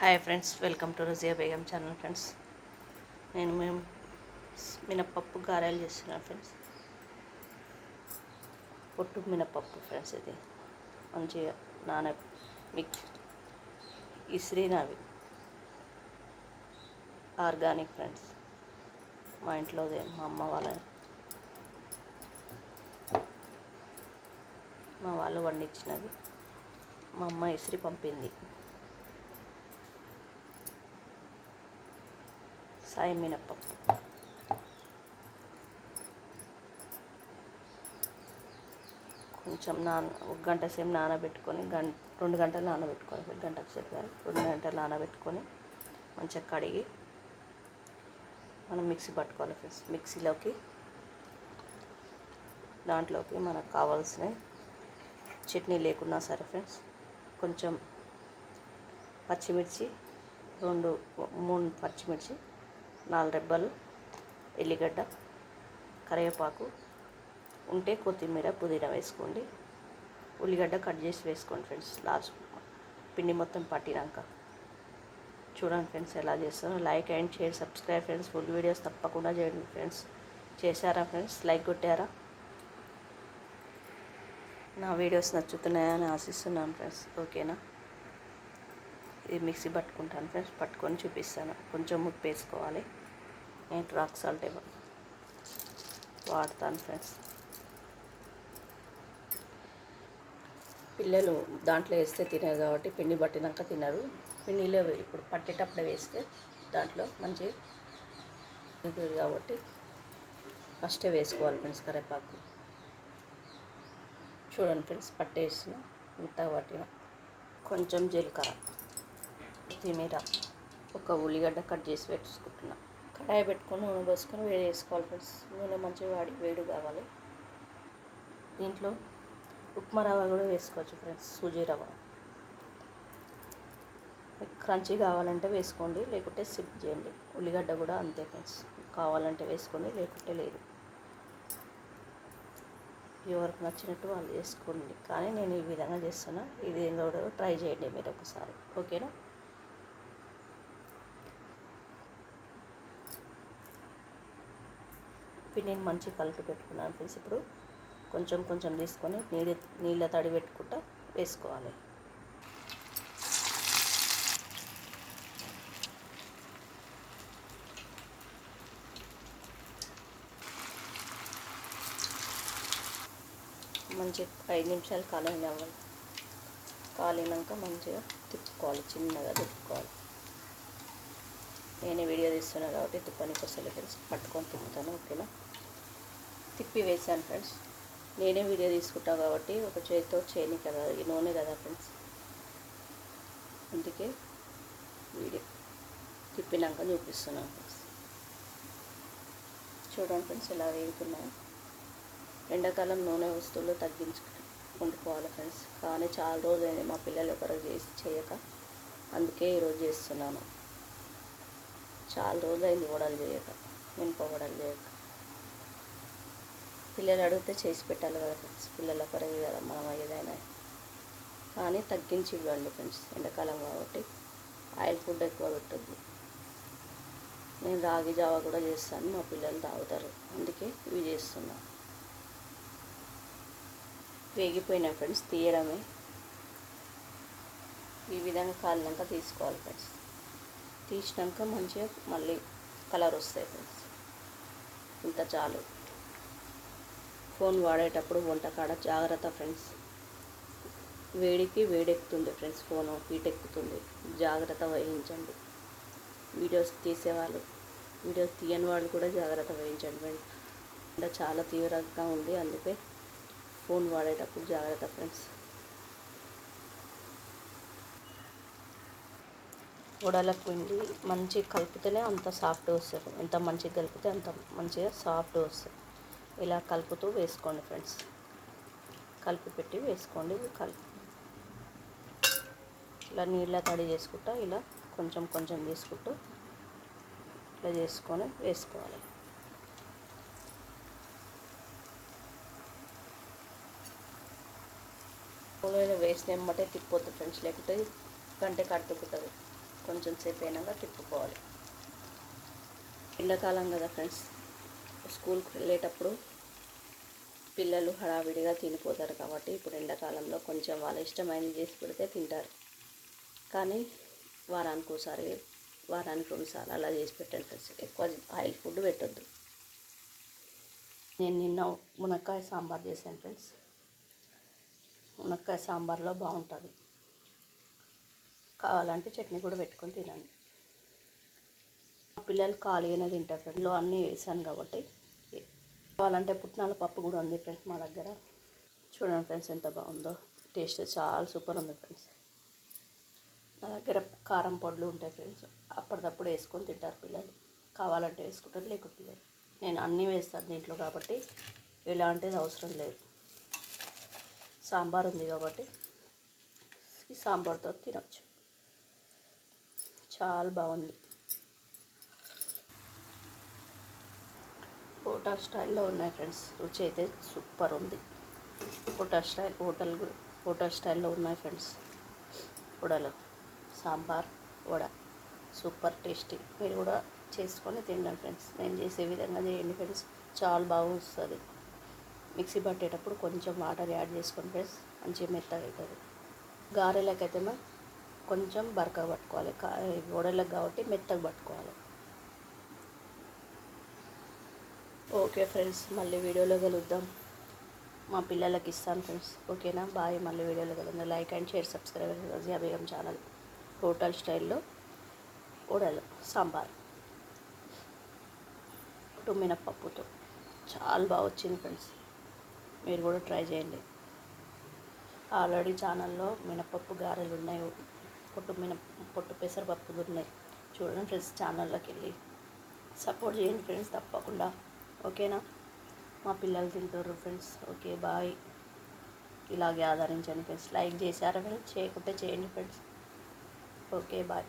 Hi friends welcome to Razia Begum channel friends. నేను మేము మినప్పప్పు గారెలు చేస్తున్నాను ఫ్రెండ్స్. పొట్టు మినప్పప్పు ఫ్రెండ్స్ ఇది. మంచిగా నాన మిక్స్ ఇస్రీనవి ఆర్గానిక్ ఫ్రెండ్స్. మా ఇంట్లోదే మా అమ్మ వాళ్ళ మా వాళ్ళు వండించినది. మా అమ్మ ఇస్త్రీ పంపింది. సాయి మినప్పప్పు కొంచెం నాన ఒక గంట సేపు నానబెట్టుకొని గంట రెండు గంటలు నానబెట్టుకోవాలి గంటకు సేపు కానీ రెండు గంటలు నానబెట్టుకొని మంచిగా కడిగి మనం మిక్సీ పట్టుకోవాలి ఫ్రెండ్స్. మిక్సీలోకి దాంట్లోకి మనకు కావాల్సిన చట్నీ లేకున్నా సరే ఫ్రెండ్స్ కొంచెం పచ్చిమిర్చి రెండు మూడు పచ్చిమిర్చి నాలుగు రెబ్బలు ఎల్లిగడ్డ కరివేపాకు ఉంటే కొత్తిమీర పుదీనా వేసుకోండి. ఉల్లిగడ్డ కట్ చేసి వేసుకోండి ఫ్రెండ్స్. లాస్ట్ పిండి మొత్తం పట్టినాక. చూడండి ఫ్రెండ్స్ ఎలా చేస్తారో. Like and share subscribe friends. Full videos తప్పకుండా చేయండి ఫ్రెండ్స్. చేశారా ఫ్రెండ్స్? లైక్ కొట్టారా? నా వీడియోస్ నచ్చుతున్నాయని ఆశిస్తున్నాను ఫ్రెండ్స్. ఓకేనా? ఇది మిక్సీ పట్టుకుంటాను ఫ్రెండ్స్. పట్టుకొని చూపిస్తాను. కొంచెం ఉప్పు వేసుకోవాలి. నేను రాక్ సాల్ట్ వాడతాను ఫ్రెండ్స్ పిల్లలు దాంట్లో వేస్తే తినరు కాబట్టి పిండి పట్టినాక తినరు. పిండిలో ఇప్పుడు పట్టేటప్పుడు వేస్తే దాంట్లో మంచి కాబట్టి ఫస్టే వేసుకోవాలి ఫ్రెండ్స్ కరేపాకు. చూడండి ఫ్రెండ్స్ పట్టేసిన ఇంత పట్టిన. కొంచెం జీలకర్ర తిమీర ఒక ఉల్లిగడ్డ కట్ చేసి పెట్టుకుంటున్నాను కాయ పెట్టుకొని నూనె పోసుకొని వేడి వేసుకోవాలి ఫ్రెండ్స్. నూనె మంచిగా వాడి వేడి కావాలి. దీంట్లో ఉప్మా రవ్వ కూడా వేసుకోవచ్చు ఫ్రెండ్స్ సూజీ రవ్వ. క్రంచీ కావాలంటే వేసుకోండి లేకుంటే సిప్ చేయండి. ఉల్లిగడ్డ కూడా అంతే ఫ్రెండ్స్. కావాలంటే వేసుకోండి లేకుంటే లేదు. ఎవరికి నచ్చినట్టు వాళ్ళు చేసుకోండి కానీ నేను ఈ విధంగా చేస్తున్నా. ఇది కూడా ట్రై చేయండి మీరు ఒకసారి. ఓకేనా? నేను మంచి కలిపి పెట్టుకున్నాను ఫ్రెండ్స్. ఇప్పుడు కొంచెం కొంచెం తీసుకొని నీళ్ళ నీళ్ళ తడి పెట్టుకుంటా వేసుకోవాలి. మంచిగా ఐదు నిమిషాలు కాలం అవ్వాలి కాలినాక మంచిగా తిప్పుకోవాలి చిన్నగా తిప్పుకోవాలి. నేనే వీడియో తీస్తున్నా కాబట్టి తుప్పనికి వస్తుంది ఫ్రెండ్స్. పట్టుకొని తిప్పుతాను ఓకేనా? తిప్పి వేసాను ఫ్రెండ్స్. నేనే వీడియో తీసుకుంటాను కాబట్టి ఒక చేతితో చేయని కదా ఈ నూనె కదా ఫ్రెండ్స్. అందుకే వీడియో తిప్పినాక చూపిస్తున్నాను ఫ్రెండ్స్. చూడండి ఫ్రెండ్స్ ఎలా వేగుతున్నాయి. ఎండాకాలం నూనె వస్తువులు తగ్గించు వండుకోవాలి ఫ్రెండ్స్. కానీ చాలా రోజులైంది మా పిల్లలు ఒకరు చేసి చేయక. అందుకే ఈరోజు చేస్తున్నాను. చాలా రోజులైంది వడలు చేయక మినప వడలు చేయక. పిల్లలు అడిగితే చేసి పెట్టాలి కదా ఫ్రెండ్స్ పిల్లల పరంగా కదా మనం ఏదైనా. కానీ తగ్గించి ఇవ్వండి ఫ్రెండ్స్ ఎండాకాలం కాబట్టి ఆయిల్ ఫుడ్ ఎక్కువ పెట్టద్దు. నేను రాగి జావా కూడా చేస్తాను మా పిల్లలు తాగుతారు అందుకే ఇవి చేస్తున్నాను వేగిపోయినా ఫ్రెండ్స్ తీయడమే. ఈ విధంగా కాలినాక తీసుకోవాలి ఫ్రెండ్స్. తీసినాక మంచిగా మళ్ళీ కలర్ వస్తాయి ఫ్రెండ్స్ ఇంత చాలు. ఫోన్ వాడేటప్పుడు వంట కాడ జాగ్రత్త ఫ్రెండ్స్ వేడికి వేడెక్కుతుంది ఫ్రెండ్స్ ఫోన్ హీట్ ఎక్కుతుంది జాగ్రత్త వహించండి. వీడియోస్ తీసేవాళ్ళు వీడియోస్ తీయని వాళ్ళు కూడా జాగ్రత్త వహించండి ఫ్రెండ్స్ చాలా తీవ్రంగా ఉంది అందుకే ఫోన్ వాడేటప్పుడు జాగ్రత్త ఫ్రెండ్స్ వడల పిండి మంచిగా కలిపితేనే అంత సాఫ్ట్ వస్తుంది. ఎంత మంచిగా కలిపితే అంత మంచిగా సాఫ్ట్ వస్తుంది. ఇలా కలుపుతూ వేసుకోండి ఫ్రెండ్స్ కలిపి పెట్టి వేసుకోండి కలిపి. ఇలా నీళ్ళ తడి చేసుకుంటా ఇలా కొంచెం కొంచెం తీసుకుంటూ ఇట్లా చేసుకొని వేసుకోవాలి. నూనెలో వేసిన ఎమ్మటే తిప్పొద్దు ఫ్రెండ్స్ లేకపోతే గంట కట్టుకుంటుంది కొంచెం సేపు అయినాక తిప్పుకోవాలి. ఎండాకాలం కదా ఫ్రెండ్స్. స్కూల్కి వెళ్ళేటప్పుడు పిల్లలు హడావిడిగా తినిపోతారు కాబట్టి ఇప్పుడు ఎండాకాలంలో కొంచెం వాళ్ళ ఇష్టమైనది చేసి పెడితే తింటారు. కానీ వారానికి ఒకసారి వారానికి రెండుసార్లు అలా చేసి పెట్టండి ఫ్రెండ్స్. ఎక్కువ ఆయిల్ ఫుడ్ పెట్టొద్దు. నేను నిన్న మునక్కాయ సాంబార్ చేశాను ఫ్రెండ్స్. మునక్కాయ సాంబార్లో బాగుంటుంది. కావాలంటే చట్నీ కూడా పెట్టుకొని తినండి. పిల్లలు ఖాళీగానే తింటారు ఫ్రెండ్స్. అన్నీ వేసాను కాబట్టి. కావాలంటే పుట్నాల పప్పు కూడా ఉంది ఫ్రెండ్స్ మా దగ్గర. చూడండి ఫ్రెండ్స్ ఎంత బాగుందో. టేస్ట్ చాలా సూపర్ ఉంది ఫ్రెండ్స్. నా దగ్గర కారం పొడులు ఉంటాయి ఫ్రెండ్స్. అప్పటిదప్పుడు వేసుకొని తింటారు పిల్లలు. కావాలంటే వేసుకుంటారు లేకుంటే నేను అన్నీ వేస్తాను దీంట్లో కాబట్టి ఎలాంటిది అవసరం లేదు. సాంబార్ ఉంది కాబట్టి ఈ సాంబార్తో తినవచ్చు చాలా బాగుంది. హోటల్ స్టైల్లో ఉన్నాయి ఫ్రెండ్స్. రుచి అయితే సూపర్ ఉంది. హోటల్ స్టైల్ హోటల్ హోటల్ స్టైల్లో ఉన్నాయి ఫ్రెండ్స్. వడలు సాంబార్ వడ. Super tasty. మీరు కూడా చేసుకొని తినండి ఫ్రెండ్స్. నేను చేసే విధంగా చేయండి ఫ్రెండ్స్. చాలా బాగా వస్తుంది మిక్సీ పట్టేటప్పుడు కొంచెం వాటర్ యాడ్ చేసుకొని ఫ్రెండ్స్ మంచిగా మెత్తగా అవుతుంది గారెలకైతే మా కొంచెం బరక పట్టుకోవాలి. కా కాబట్టి మెత్తగా పట్టుకోవాలి. ఓకే ఫ్రెండ్స్ మళ్ళీ వీడియోలో కలుద్దాం. మా పిల్లలకి ఇస్తాను ఫ్రెండ్స్. ఓకేనా? బాయ్. మళ్ళీ వీడియోలో కలుద్దాం. Like and share subscribe Razia Begum channel. Hotel స్టైల్లో ఉడలు సాంబార్ పుట్టు మినప్పప్పుతో చాలా బాగా వచ్చింది ఫ్రెండ్స్. మీరు కూడా ట్రై చేయండి. ఆల్రెడీ ఛానల్లో మినపప్పు గారెలు ఉన్నాయి. పొట్టు మిన పొట్టు పెసరపప్పులు ఉన్నాయి చూడండి ఫ్రెండ్స్ ఛానల్లోకి వెళ్ళి సపోర్ట్ చేయండి ఫ్రెండ్స్ తప్పకుండా. ఓకేనా? మా పిల్లలు తింటారు ఫ్రెండ్స్. Okay bye. ఇలాగే ఆదరించండి ఫ్రెండ్స్. లైక్ చేశారా ఫ్రెండ్స్? చేయకుంటే చేయండి ఫ్రెండ్స్. Okay bye.